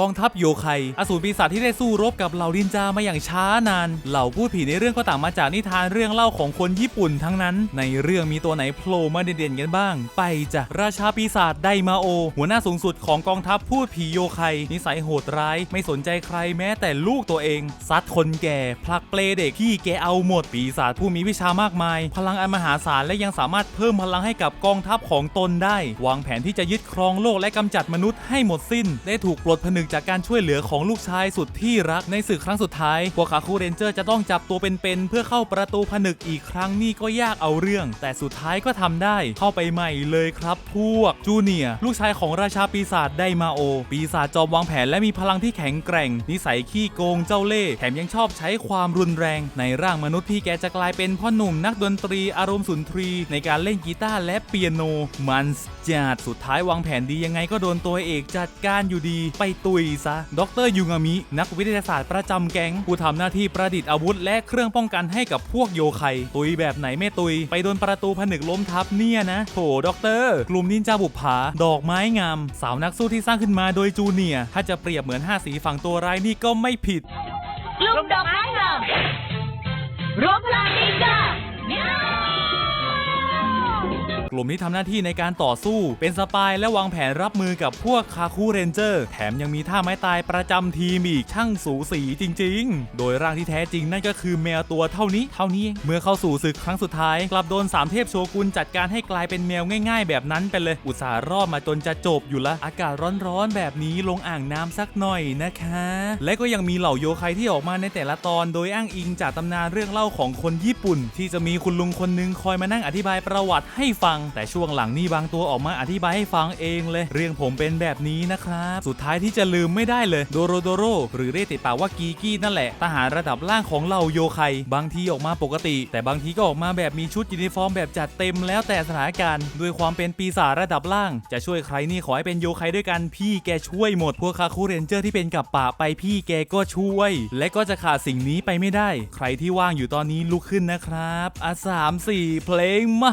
กองทัพโยไคอสูรปีศาจที่ได้สู้รบกับเหล่าดินจามาอย่างช้านาน เหล่าพูดผีในเรื่องก็ต่างมาจากนิทานเรื่องเล่าของคนญี่ปุ่นทั้งนั้น ในเรื่องมีตัวไหนโผล่มาเด่นๆกันบ้าง ไปจ้ะราชาปีศาจไดมาโอ หัวหน้าสูงสุดของกองทัพพูดผีโยไคนิสัยโหดร้าย ไม่สนใจใครแม้แต่ลูกตัวเอง ซัดคนแก่ผลักเปลเด็กที่แกเอาหมดปีศาจผู้มีวิชามากมาย พลังอันมหาศาลและยังสามารถเพิ่มพลังให้กับกองทัพของตนได้ วางแผนที่จะยึดครองโลกและกำจัดมนุษย์ให้หมดสิ้น ได้ถูกปลดผนึกจากการช่วยเหลือของลูกชายสุดที่รักในศึกครั้งสุดท้ายพวกคาคูเรนเจอร์จะต้องจับตัวเป็นๆเพื่อเข้าประตูผนึกอีกครั้งนี่ก็ยากเอาเรื่อง แต่สุดท้ายก็ทำได้เข้าไปใหม่เลยครับพวกจูเนียลูกชายของราชาปีศาจไดมาโอ ปีศาจจอมวางแผนและมีพลังที่แข็งแกร่ง นิสัยขี้โกงเจ้าเล่ห์แถมยังชอบใช้ความรุนแรง ในร่างมนุษย์พี่แกจะกลายเป็นพ่อหนุ่มนักดนตรีอารมณ์สุนทรี ในการเล่นกีตาร์และเปียโนมันจัดสุดท้ายวางแผนดียังไงก็โดนตัวเอกจัดการอยู่ดี ไปตุยซะ ดรยูงามิ นักวิทยาศาสตร์ประจำแก๊งผู้ทำหน้าที่ประดิษฐ์อาวุธ และเครื่องป้องกันให้กับพวกโยไคตุยแบบไหนไม่ตุย ไปโดนประตูผนึกล้มทับเนี่ยนะโถด็อกเตอร์กลุ่มนินจาบุปผา ดอกไม้งาม สาวนักสู้ที่สร้างขึ้นมาโดยจูเนียถ้าจะเปรียบเหมือนห้าสีฝั่งตัวร้ายนี่ก็ไม่ผิด กลุ่มดอกไม้งามรวมพลังนินจา กลุ่มที่ทำหน้าที่ในการต่อสู้ เป็นสปายและวางแผนรับมือกับพวกคาคูเรนเจอร์ แถมยังมีท่าไม้ตายประจำทีมอีกช่างสูสีจริง ๆ โดยร่างที่แท้จริงนั่นก็คือแมวตัวเท่านี้เท่านี้ เมื่อเข้าสู่ศึกครั้งสุดท้าย กลับโดนสามเทพโชกุนจัดการให้กลายเป็นแมวง่าย ๆ แบบนั้นไปเลย อุตส่าห์รอดมาจนจะจบอยู่ละ อากาศร้อนๆแบบนี้ลงอ่างน้ำสักหน่อยนะคะ และก็ยังมีเหล่าโยไคที่ออกมาในแต่ละตอน โดยอ้างอิงจากตำนานเรื่องเล่าของคนญี่ปุ่น ที่จะมีคุณลุงคนหนึงคอยมานั่งอธิบายประวัติให้ฟังแต่ช่วงหลังนี่บางตัวออกมาอธิบายให้ฟังเองเลย เรื่องผมเป็นแบบนี้นะครับ สุดท้ายที่จะลืมไม่ได้เลยโดโรโดโรหรือเรียกติดปากว่ากีกี้นั่นแหละทหารระดับล่างของเหล่าโยไคบางทีออกมาปกติ แต่บางทีก็ออกมาแบบมีชุดยูนิฟอร์มแบบจัดเต็มแล้วแต่สถานการณ์ด้วยความเป็นปีศาจระดับล่าง จะช่วยใครนี่ขอให้เป็นโยไคด้วยกันพี่แกช่วยหมดพวกคาคูเรนเจอร์ที่เป็นกับป่าไปพี่แกก็ช่วย และก็จะขาดสิ่งนี้ไปไม่ได้ ใครที่ว่างอยู่ตอนนี้ลุกขึ้นนะครับอะสามสี่เพลงมา